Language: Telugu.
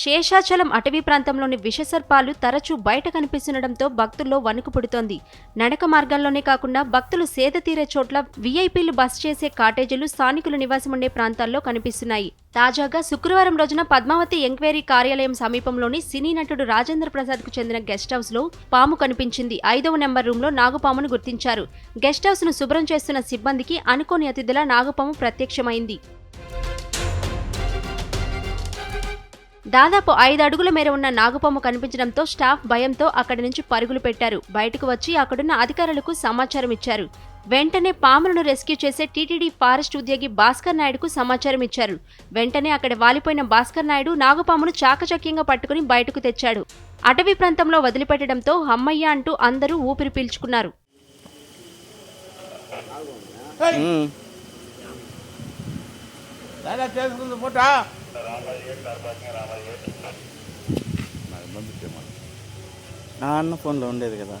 శేషాచలం అటవీ ప్రాంతంలోని విషసర్పాలు తరచూ బయట కనిపిస్తుండటంతో భక్తుల్లో వణుకు పుడుతోంది. నడక మార్గాల్లోనే కాకుండా భక్తులు సేద తీరే చోట్ల వీఐపీలు బస చేసే కాటేజీలు స్థానికులు నివాసం ఉండే ప్రాంతాల్లో కనిపిస్తున్నాయి. తాజాగా శుక్రవారం రోజున పద్మావతి ఎంక్వైరీ కార్యాలయం సమీపంలోని సినీ నటుడు రాజేంద్ర ప్రసాద్కు చెందిన గెస్ట్ హౌస్లో పాము కనిపించింది. ఐదవ నెంబర్ రూమ్లో నాగుపామును గుర్తించారు. గెస్ట్ హౌస్ను శుభ్రం చేస్తున్న సిబ్బందికి అనుకోని అతిథిలా నాగుపాము ప్రత్యక్షమైంది. దాదాపు ఐదు అడుగుల మేర ఉన్న నాగుపాము కనిపించడంతో స్టాఫ్ భయంతో అక్కడి నుంచి పరుగులు పెట్టారు. బయటకు వచ్చి అక్కడున్న అధికారులకు సమాచారం ఇచ్చారు. వెంటనే పాములను రెస్క్యూ చేసే టీటీడీ ఫారెస్ట్ ఉద్యోగి భాస్కర్ నాయుడుకు సమాచారం ఇచ్చారు. వెంటనే అక్కడ వాలిపోయిన భాస్కర్ నాయుడు నాగుపామును చాకచక్యంగా పట్టుకుని బయటకు తెచ్చాడు. అటవీ ప్రాంతంలో వదిలిపెట్టడంతో హమ్మయ్య అంటూ అందరూ ఊపిరి పీల్చుకున్నారు. చేసుకుంది నా అన్న ఫోన్లో ఉండేది కదా.